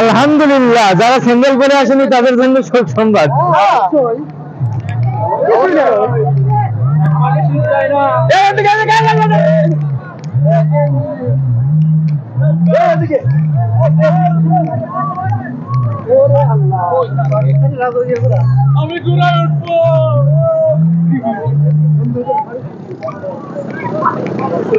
আলহামদুলিল্লাহ যারা স্যান্ডেল পরে আসেনি তাদের জন্য সব সংবাদ। আমি ঘুরায় উঠবো। কি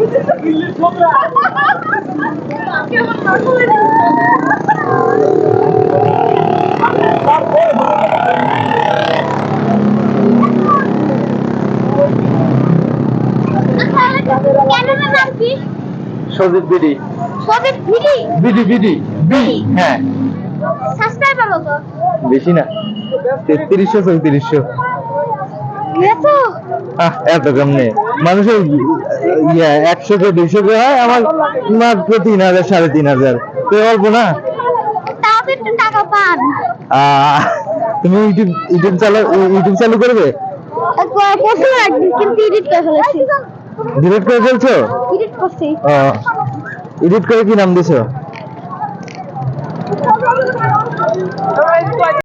বিডি। ভিডি বিডি? বিডি বিডি হ্যাঁ। সাবস্ক্রাইবার কত বেশি না। তেত্রিশশো চৌত্রিশশো। এত? আহ এত কম নেই মানুষের ইয়া একশো কে দুইশো কে হয় আমার মাত্র তিন হাজার সাড়ে তিন হাজার। তো অল্প না? তুমি ইউটিউব ইউটিউব চালু ইউটিউব চালু করবে? প্রচুর কিন্তু এডিট করে ফেলেছি। ডিলিট করে ফেলছো? এডিট করছি। এডিট করে কি নাম দিছো?